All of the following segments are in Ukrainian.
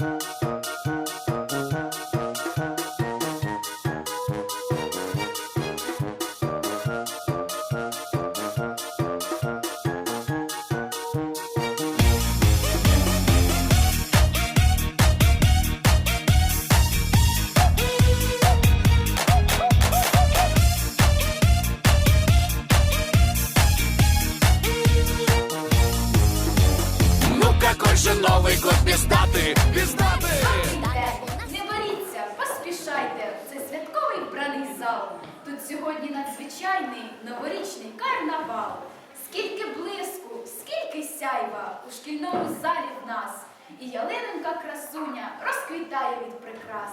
Ну красуня розквітає від прикрас.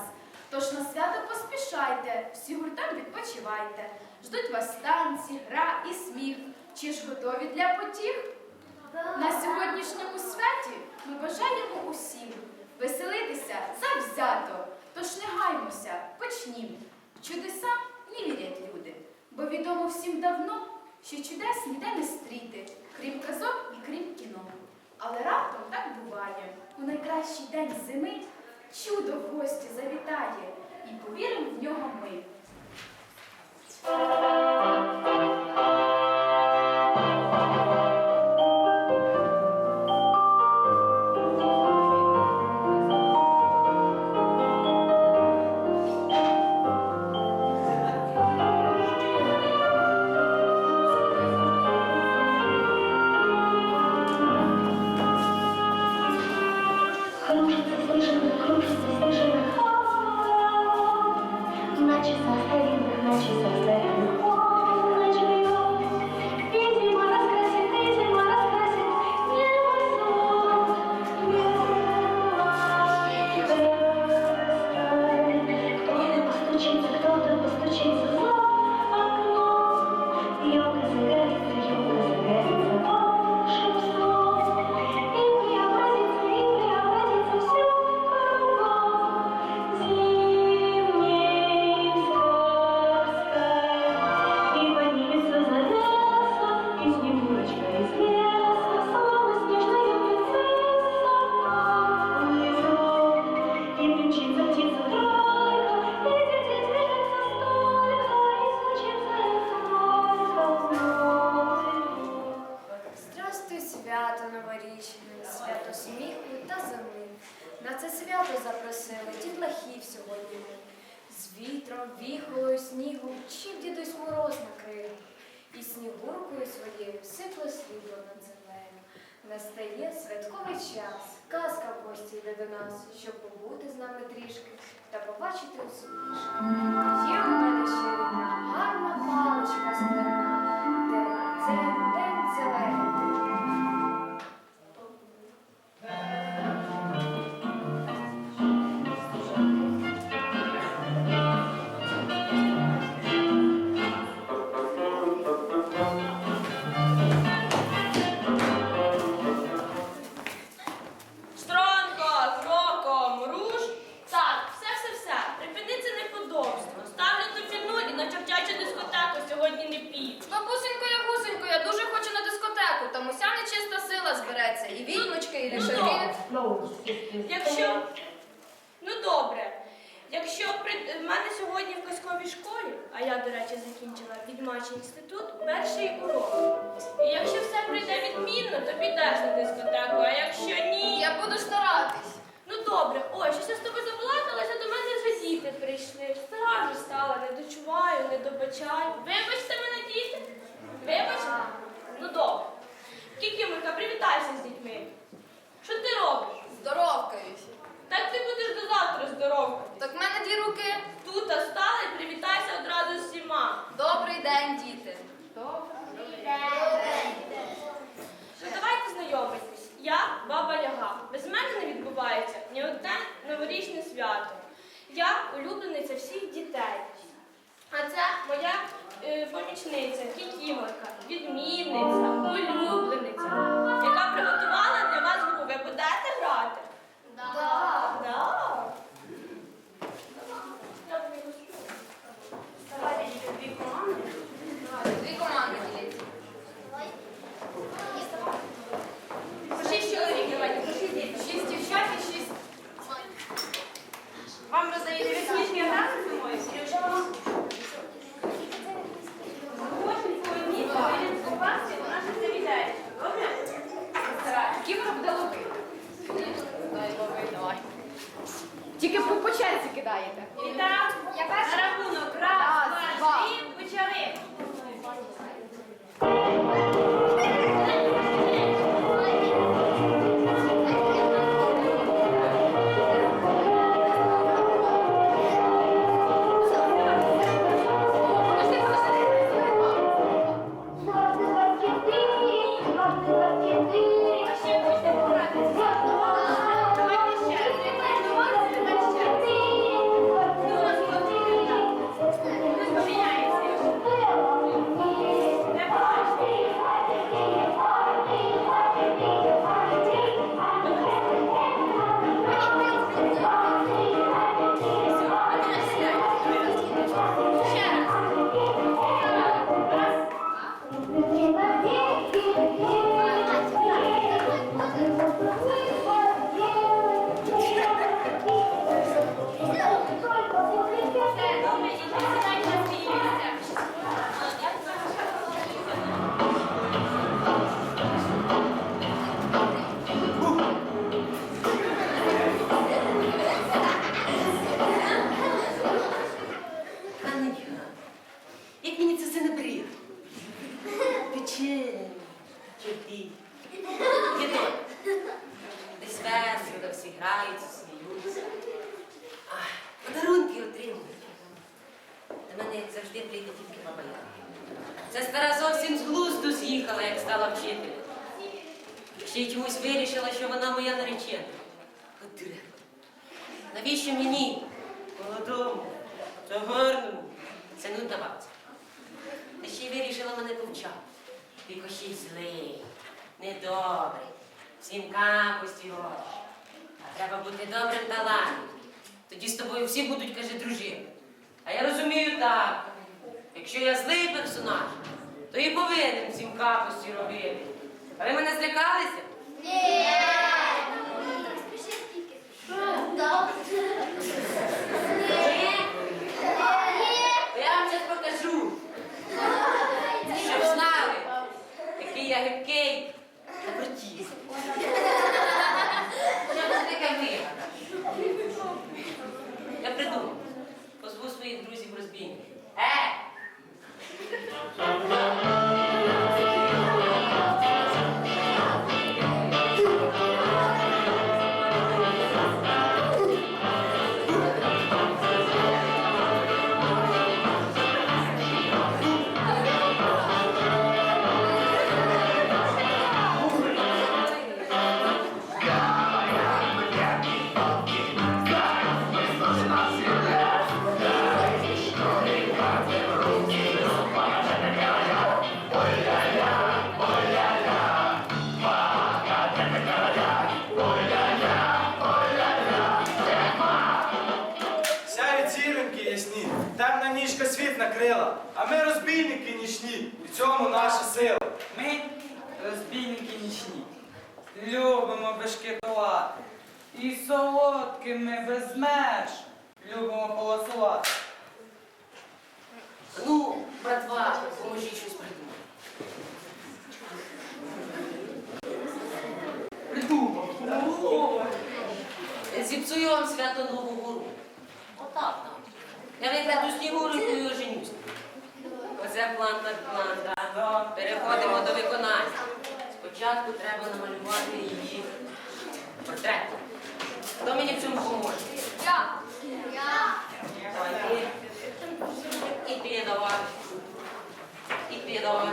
Тож на свято поспішайте, всі гуртом відпочивайте. Ждуть вас танці, гра і сміх. Чи ж готові для потіх? На сьогоднішньому святі ми бажаємо усім веселитися завзято. Тож не гаймося, почнім. Чудеса не вірять люди, бо відомо всім давно, що чудес ніде не стріти, крім казок і крім кіно. Але раптом так буває. У найкращий день зими чудо в гості завітає, і повіримо в нього ми. Побачити. Є сьогодні школі, а я, до речі, закінчила відьмачий інститут, перший урок. І якщо все пройде відмінно, то підеш на дискотеку, а якщо ні. Я буду старатись. Ну добре, ой, щось я з тобою забалакалася, до мене вже діти прийшли. Стара вже стала, не дочуваю, не добачаю. Вибачте мене, діти. Вибач? Ну добре. Кікіморка, привітайся з дітьми. Що ти робиш? Здоровкаюсь. Так ти будеш до завтра здоровка. Так в мене дві руки. Тут стала і привітайся одразу з всіма. Добрий день, діти. Добрий день. Ну давайте знайомитись. Я баба Яга. Без мене не відбувається ні одне новорічне свято. Я улюблениця всіх дітей. А це моя е, помічниця, кікіморка, відмінниця, улюблениця, Яга. Стара зовсім з глузду з'їхала, як стала вчителем. Ще й чомусь вирішила, що вона моя наречена. От дурепа. Навіщо мені, молодому, та гарному, це ну даваться? Та ще й вирішила мене повчати. Ти кощій злий, недобрий, всім капості ложиш. А треба бути добрим та лагідним. Тоді з тобою всі будуть, каже, дружити. А я розумію так. Якщо я злий персонаж, то і повинен всім капості робити. А ви мене злякалися? Я вам зараз покажу. Щоб знали, який я гибкий світ накрила, а ми розбійники нічні, і в цьому наша сила. Ми, розбійники нічні, любимо бешкетувати. І солодкими без меж любимо полосувати. Ну, братва, поможіть щось придумати. Придумав. Зіпсую вам свято Нового року. Отак нам. Я викладу снігурку і оженюсь. Оце план так план, так? Переходимо до виконання. Спочатку треба намалювати її портрет. Хто мені в цьому поможе? Я. Ти. І ти давай. І ти давай.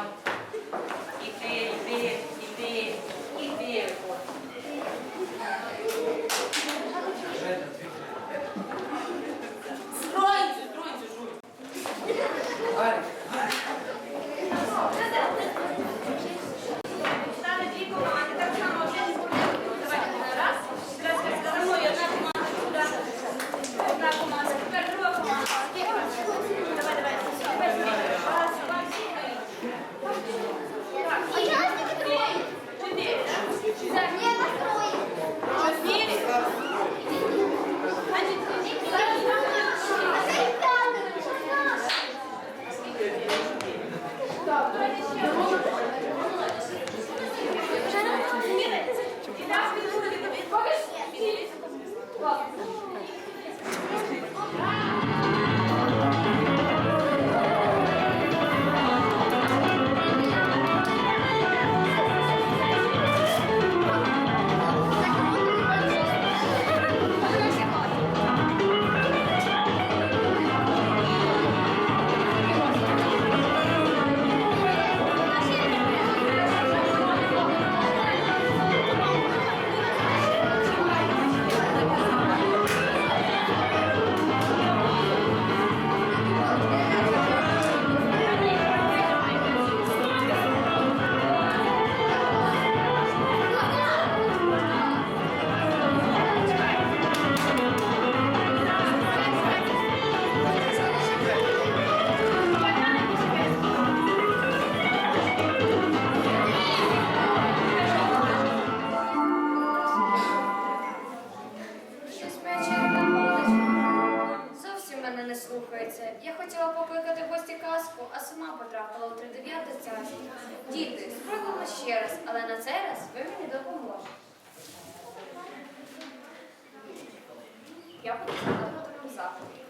я буду на тому заході.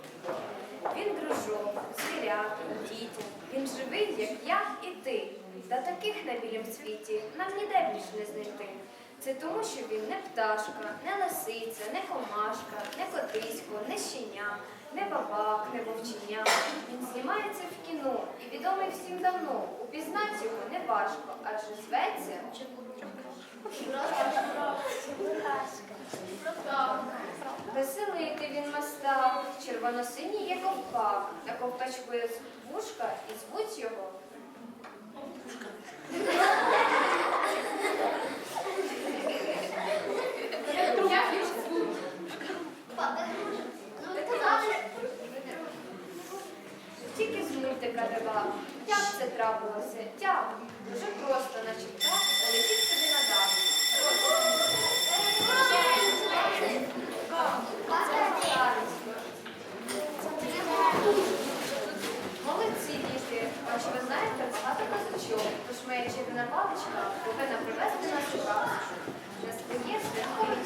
Він дружок, звірят, дітям, він живий, як я і ти. Та таких на білім світі нам ніде більше не знайти. Це тому, що він не пташка, не лисиця, не комашка, не котисько, не щеня, не бабак, не вовчення. Він знімається в кіно і відомий всім давно. Упізнати його не важко, адже зветься Чебурашка. Веселити він мастав, червоносиній є ковпак, та ковточку є вушка і звуть його. Тільки з мультика дива. Як це трапилося? Тяп. Дуже просто, наче. Срібна паличка повинна привести нас у казку на своє святкові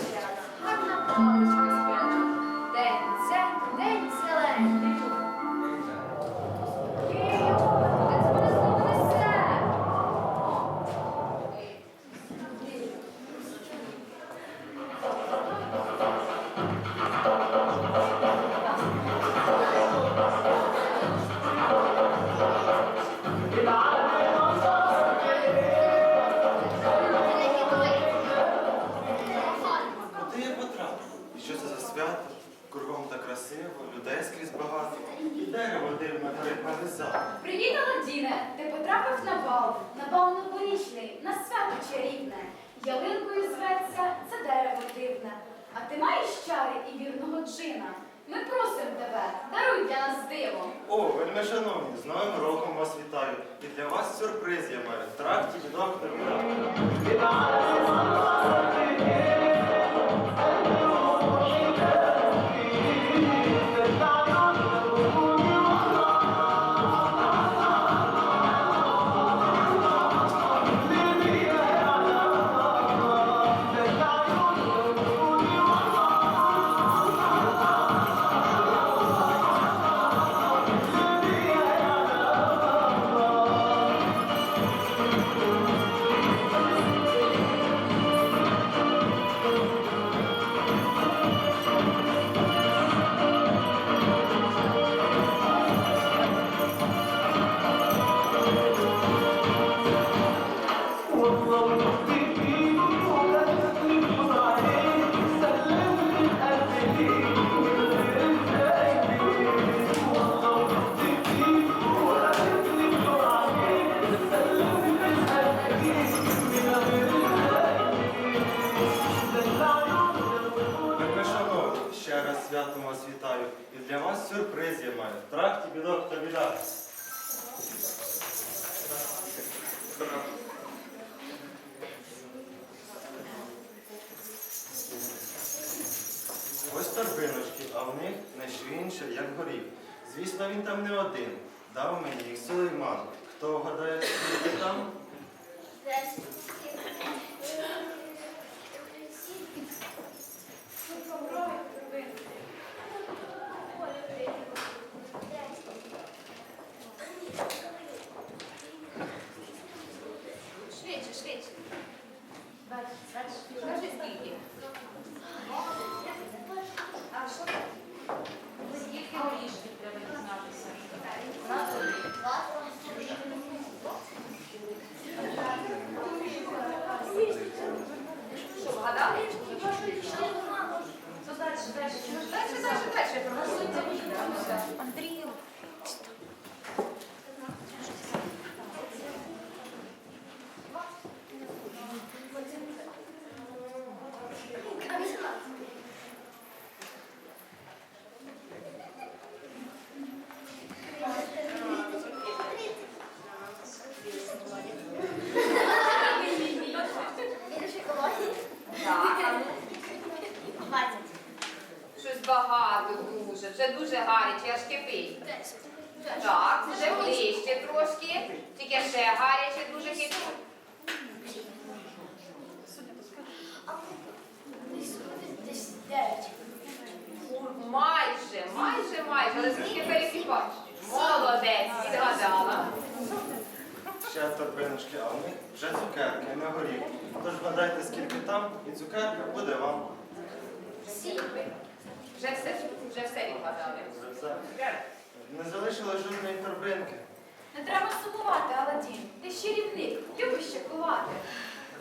залишили жодної торбинки. Не треба сумувати, Аладдін. Ти ще рівник, любиш щекувати.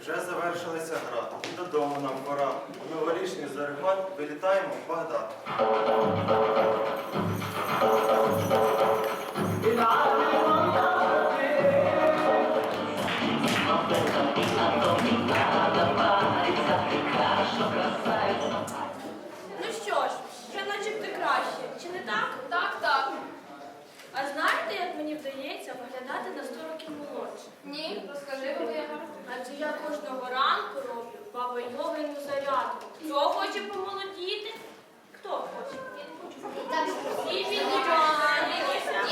Вже завершилася гра. І додому нам пора. У новорічний зарегат вилітаємо в Багдад. Вдається виглядати на 100 років молодше? Ні, розкажи мені. Адже я кожного ранку роблю баба йогину зарядку. Хто хоче помолодіти? Хто хоче? І піднімаємося. Діти, ну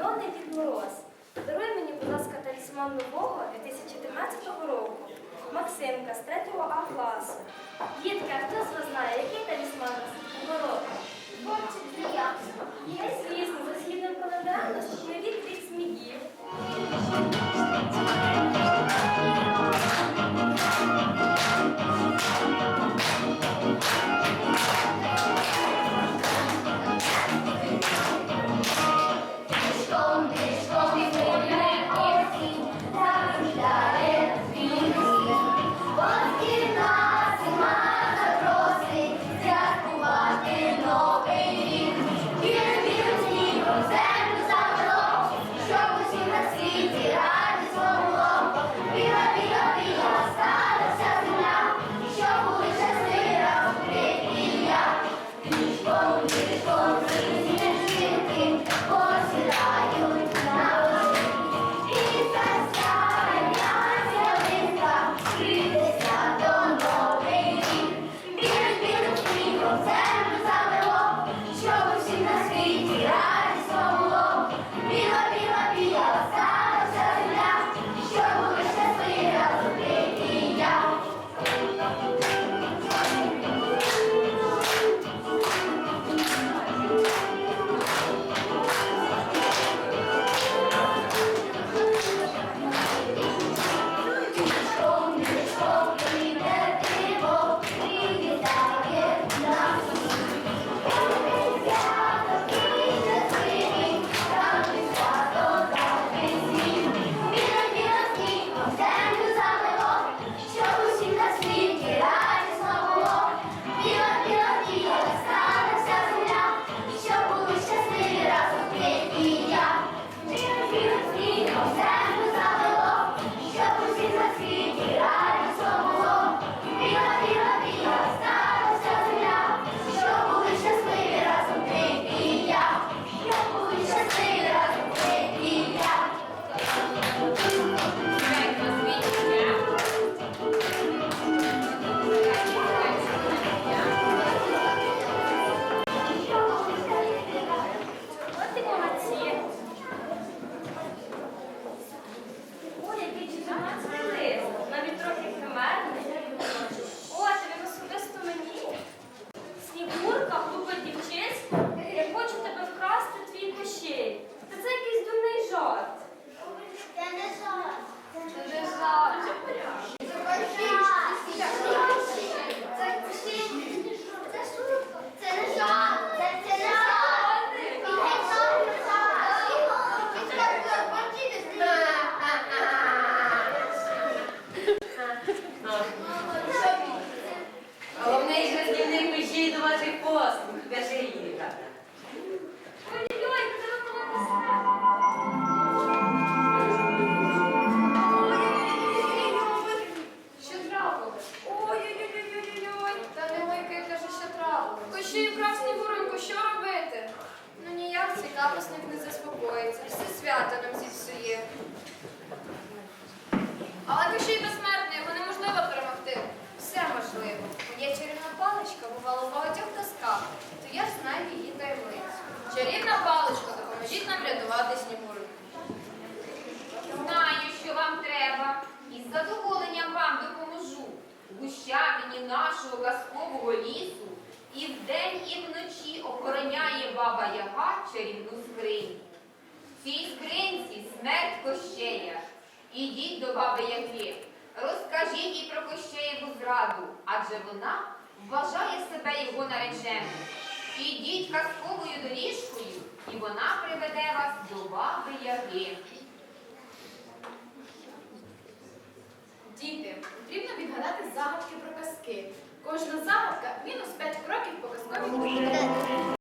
Шановний Дід Мороз, подаруй мені, будь ласка, талісман нового 2013 року. Максимка з 3 А класу. Дітка, хто з вас знає, який талісман ворота? це я. Є, звісно, за східним календарем наступний рік від. Святкувати рятувати снігурку. Знаю, що вам треба, і з задоволенням вам допоможу. У гущавині нашого казкового лісу і вдень, і вночі охороняє баба Яга чарівну скриню. В цій скринці смерть Кощея. Ідіть до баби Яги, розкажіть їй про Кощеєву зраду, адже вона вважає себе його нареченою. Ідіть казковою доріжкою, і вона приведе вас до баби Яги. Діти, потрібно відгадати загадки про казки. Кожна загадка мінус 5 кроків по казковій.